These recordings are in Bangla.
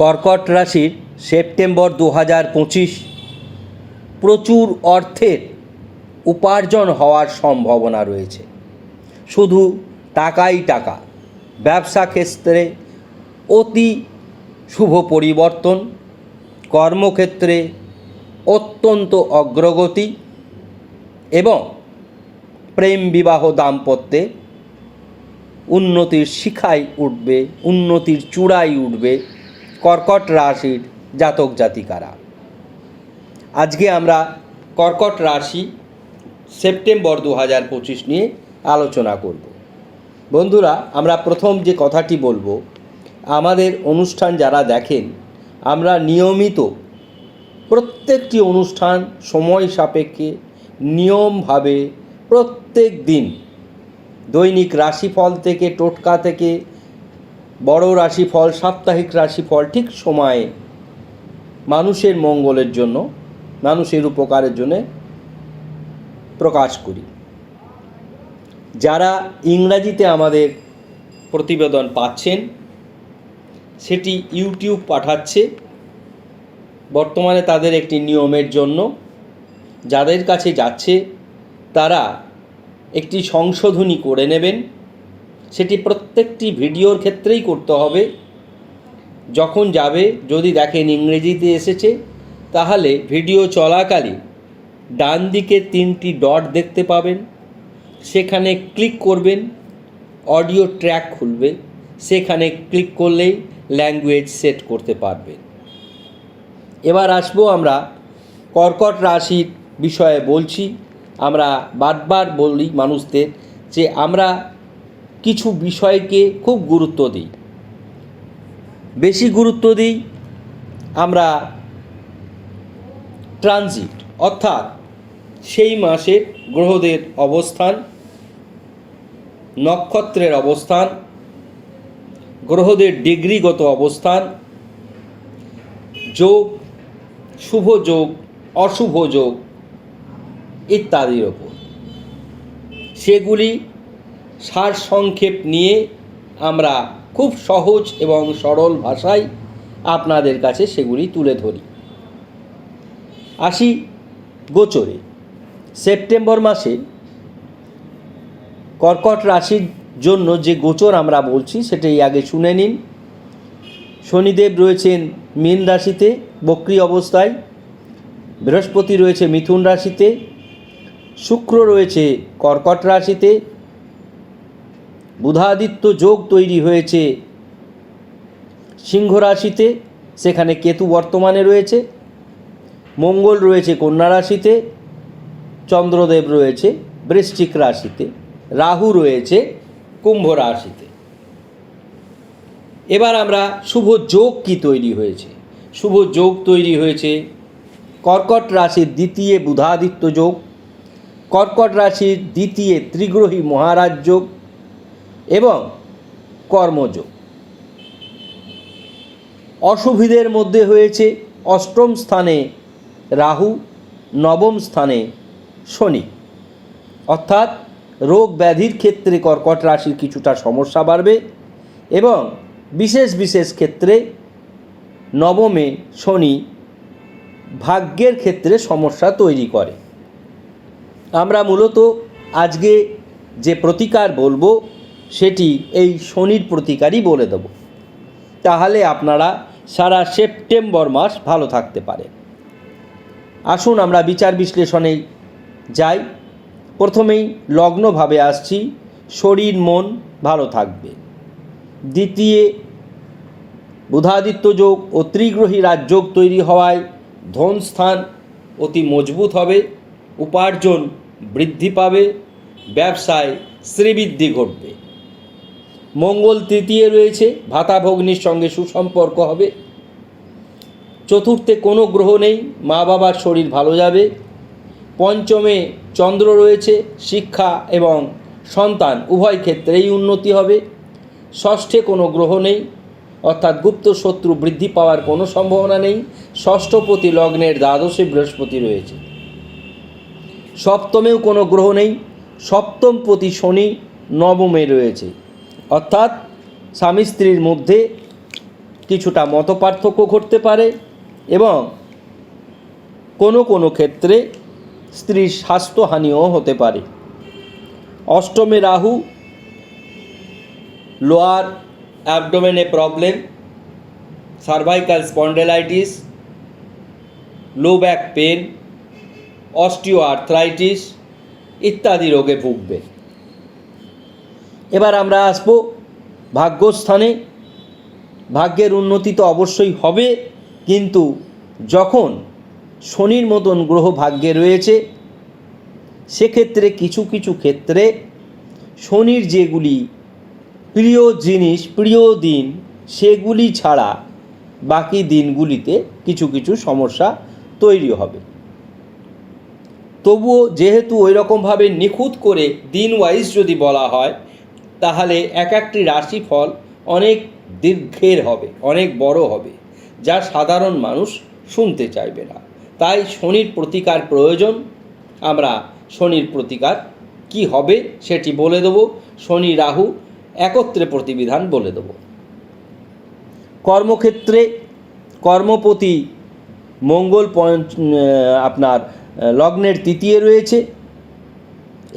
কর্কট রাশির সেপ্টেম্বর দু হাজার পঁচিশ প্রচুর অর্থের উপার্জন হওয়ার সম্ভাবনা রয়েছে। শুধু টাকাই টাকা, ব্যবসা ক্ষেত্রে অতি শুভ পরিবর্তন, কর্মক্ষেত্রে অত্যন্ত অগ্রগতি এবং প্রেম বিবাহ দাম্পত্যে উন্নতির শিখায় উঠবে, উন্নতির চূড়ায় উঠবে। কর্কট রাশির জাতক জাতিকারা। আজকে আমরা কর্কট রাশি সেপ্টেম্বর দু হাজার পঁচিশ নিয়ে আলোচনা করব। বন্ধুরা, আমরা প্রথম যে কথাটি বলব, আমাদের অনুষ্ঠান যারা দেখেন, আমরা নিয়মিত প্রত্যেকটি অনুষ্ঠান সময় সাপেক্ষে নিয়মভাবে প্রত্যেক দিন দৈনিক রাশিফল থেকে, টোটকা থেকে বড় রাশিফল, সাপ্তাহিক রাশিফল ঠিক সময়ে মানুষের মঙ্গলের জন্য, মানুষের উপকারের জন্য প্রকাশ করি। যারা ইংরাজিতে আমাদের প্রতিবেদন পাচ্ছেন, সেটি ইউটিউব পাঠাচ্ছে। বর্তমানে তাদের একটি নিয়মের জন্য যাদের কাছে যাচ্ছে, তারা একটি সংশোধনী করে নেবেন। সেটি প্রত্যেকটি ভিডিওর ক্ষেত্রেই করতে হবে। যখন যাবে, যদি দেখেন ইংরেজিতে এসেছে, তাহলে ভিডিও চলাকালীন ডান দিকে তিনটি ডট দেখতে পাবেন। সেখানে ক্লিক করবেন, অডিও ট্র্যাক খুলবে। সেখানে ক্লিক করলেই ল্যাঙ্গুয়েজ সেট করতে পারবেন। এবার আসব আমরা কর্কট রাশির বিষয়ে বলছি। আমরা বারবার বলি মানুষদের যে আমরা কিছু বিষয়কে খুব গুরুত্ব দিই। বেশি গুরুত্ব দিই আমরা ট্রানজিট, অর্থাৎ সেই মাসের গ্রহদের অবস্থান, নক্ষত্রের অবস্থান, গ্রহদের ডিগ্রিগত অবস্থান, যোগ, শুভ যোগ, অশুভ যোগ ইত্যাদির ওপর। সেগুলি সারসংক্ষেপ নিয়ে আমরা খুব সহজ এবং সরল ভাষায় আপনাদের কাছে সেগুলি তুলে ধরি। আসি গোচরে। সেপ্টেম্বর মাসে কর্কট রাশির জন্য যে গোচর আমরা বলছি সেটাই আগে শুনে নিন। শনিদেব রয়েছেন মীন রাশিতে, বক্রি অবস্থায়। বৃহস্পতি রয়েছে মিথুন রাশিতে। শুক্র রয়েছে কর্কট রাশিতে। বুধাদিত্য যোগ তৈরি হয়েছে সিংহ রাশিতে, সেখানে কেতু বর্তমানে রয়েছে, মঙ্গল রয়েছে কন্যা রাশিতে, চন্দ্রদেব রয়েছে বৃশ্চিক রাশিতে, রাহু রয়েছে কুম্ভ রাশিতে। এবার আমরা শুভ যোগ কি তৈরি হয়েছে? শুভ যোগ তৈরি হয়েছে কর্কট রাশির দ্বিতীয় বুধাদিত্য যোগ, কর্কট রাশির দ্বিতীয় ত্রিগ্রহী মহারাজ যোগ এবং কর্মযোগ অসুবিধের মধ্যে হয়েছে অষ্টম স্থানে রাহু, নবম স্থানে শনি। অর্থাৎ রোগ ব্যাধির ক্ষেত্রে কর্কট রাশির কিছুটা সমস্যা বাড়বে এবং বিশেষ বিশেষ ক্ষেত্রে নবমে শনি ভাগ্যের ক্ষেত্রে সমস্যা তৈরি করে। আমরা মূলত আজকে যে প্রতিকার বলব সেটি এই শনির প্রতিকারই বলে দেব। তাহলে আপনারা সারা সেপ্টেম্বর মাস ভালো থাকতে পারে। আসুন আমরা বিচার বিশ্লেষণে যাই। প্রথমেই লগ্নভাবে আসছি, শরীর, মন ভালো থাকবে। দ্বিতীয়, বুধাদিত্য যোগ ও ত্রিগ্রহী রাজযোগ তৈরি হওয়ায় ধন স্থান অতি মজবুত হবে, উপার্জন বৃদ্ধি পাবে, ব্যবসায় শ্রীবৃদ্ধি ঘটবে। মঙ্গল তৃতীয় রয়েছে, ভাতা ভগ্নির সঙ্গে সুসম্পর্ক হবে। চতুর্থে কোনো গ্রহ নেই, মা বাবার শরীর ভালো যাবে। পঞ্চমে চন্দ্র রয়েছে, শিক্ষা এবং সন্তান, উভয় ক্ষেত্রেই উন্নতি হবে। ষষ্ঠে কোনো গ্রহ নেই, অর্থাৎ গুপ্ত শত্রু বৃদ্ধি পাওয়ার কোনো সম্ভাবনা নেই। ষষ্ঠপতি লগ্নের দ্বাদশে বৃহস্পতি রয়েছে। সপ্তমেও কোনো গ্রহ নেই, সপ্তমপতি শনি নবমে রয়েছে। অর্থাৎ স্বামী স্ত্রীর মধ্যে কিছুটা মতপার্থক্য ঘটতে পারে এবং কোনো কোনো ক্ষেত্রে স্ত্রীর স্বাস্থ্যহানিও হতে পারে। অষ্টমে Rahu, lower অ্যাবডোমেনে problem, cervical spondylitis, low back pain osteoarthritis ইত্যাদি রোগে ভুগবে। এবার আমরা আসব ভাগ্যস্থানে। ভাগ্যের উন্নতি তো অবশ্যই হবে, কিন্তু যখন শনির মতন গ্রহ ভাগ্যে রয়েছে, সেক্ষেত্রে কিছু কিছু ক্ষেত্রে শনির যেগুলি প্রিয় জিনিস, প্রিয় দিন, সেগুলি ছাড়া বাকি দিনগুলিতে কিছু কিছু সমস্যা তৈরি হবে। তবুও যেহেতু ওই রকমভাবে নিখুঁত করে দিন ওয়াইজ যদি বলা হয় তাহলে এক একটি রাশিফল অনেক দীর্ঘের হবে, অনেক বড় হবে, যা সাধারণ মানুষ শুনতে চাইবে না। তাই শনির প্রতিকার প্রয়োজন। আমরা শনির প্রতিকার কি হবে সেটি বলে দেবো। শনি রাহু একত্রে প্রতিবিধান বলে দেবো। কর্মক্ষেত্রে কর্মপতি মঙ্গল আপনার লগ্নের তৃতীয় রয়েছে।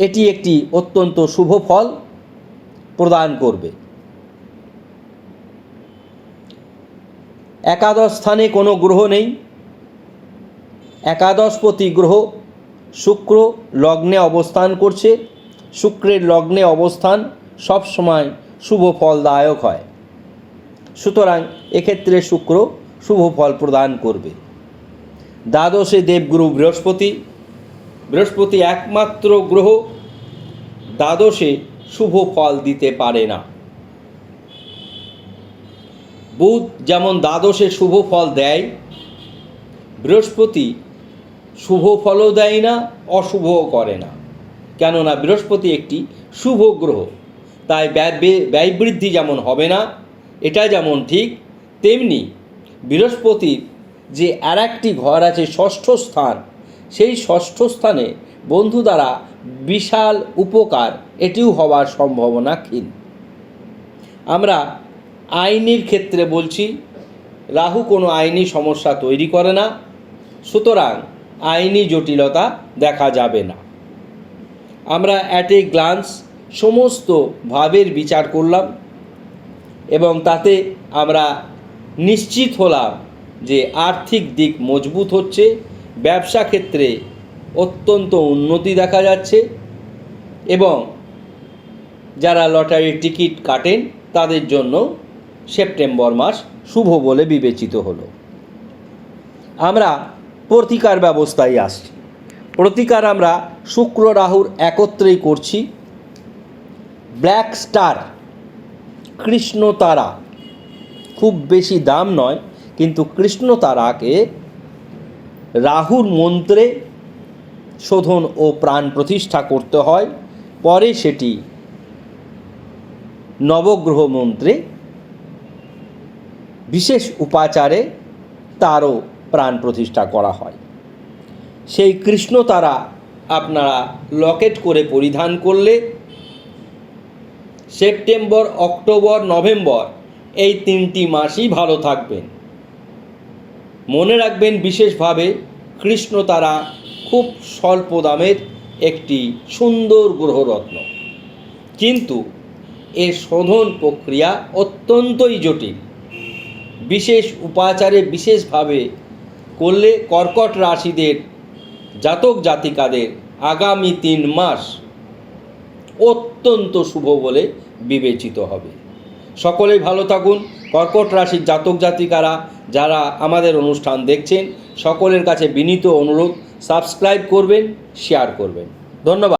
এটি একটি অত্যন্ত শুভ ফল। প্রদান করবে। একাদশ স্থানে কোনো গ্রহ নেই। একাদশপতি গ্রহ শুক্র লগ্নে অবস্থান করছে। শুক্রের লগ্নে অবস্থান সব সময় শুভ ফলদায়ক হয়। সুতরাং এক্ষেত্রে শুক্র শুভ ফল প্রদান করবে। দ্বাদশে দেবগুরু বৃহস্পতি। বৃহস্পতি একমাত্র গ্রহ দ্বাদশে শুভ ফল দিতে পারে না। বুধ যেমন দ্বাদশে শুভ ফল দেয়, বৃহস্পতি শুভ ফলও দেয় না, অশুভও করে না। কেননা বৃহস্পতি একটি শুভ গ্রহ, তাই ব্যয় বৃদ্ধি যেমন হবে না, এটা যেমন ঠিক, তেমনি বৃহস্পতির যে আর একটি ঘর আছে ষষ্ঠ স্থান, সেই ষষ্ঠ স্থানে বন্ধু দ্বারা বিশাল উপকার, এটিও হওয়ার সম্ভাবনা ক্ষীণ। আমরা আইনির ক্ষেত্রে বলছি, রাহু কোনো আইনি সমস্যা তৈরি করে না, সুতরাং আইনি জটিলতা দেখা যাবে না। আমরা অ্যাট এ গ্লান্স সমস্ত ভাবের বিচার করলাম এবং তাতে আমরা নিশ্চিত হলাম যে আর্থিক দিক মজবুত হচ্ছে, ব্যবসা ক্ষেত্রে অত্যন্ত উন্নতি দেখা যাচ্ছে এবং যারা লটারির টিকিট কাটেন তাদের জন্য সেপ্টেম্বর মাস শুভ বলে বিবেচিত হলো। আমরা প্রতিকার ব্যবস্থায় আসছি। প্রতিকার আমরা শুক্র রাহুর একত্রেই করছি। ব্ল্যাক স্টার, কৃষ্ণ তারা খুব বেশি দাম নয়, কিন্তু কৃষ্ণ তারাকে রাহুর মন্ত্রে শোধন ও প্রাণ প্রতিষ্ঠা করতে হয়। পরে সেটি নবগ্রহ মন্ত্রে বিশেষ উপাচারে তারও প্রাণ প্রতিষ্ঠা করা হয়। সেই কৃষ্ণ তারা আপনারা লকেট করে পরিধান করলে সেপ্টেম্বর, অক্টোবর, নভেম্বর এই তিনটি মাসই ভালো থাকবেন। মনে রাখবেন বিশেষভাবে কৃষ্ণ তারা খুব স্বল্প দামের একটি সুন্দর গ্রহরত্ন। কিন্তু এর শোধন প্রক্রিয়া অত্যন্তই জটিল। বিশেষ উপাচারে বিশেষভাবে করলে কর্কট রাশিদের জাতক জাতিকাদের আগামী তিন মাস অত্যন্ত শুভ বলে বিবেচিত হবে। সকলেই ভালো থাকুন। কর্কট রাশির জাতক জাতিকারা যারা আমাদের অনুষ্ঠান দেখছেন, সকলের কাছে বিনীত অনুরোধ। সাবস্ক্রাইব করবেন শেয়ার করবেন। ধন্যবাদ।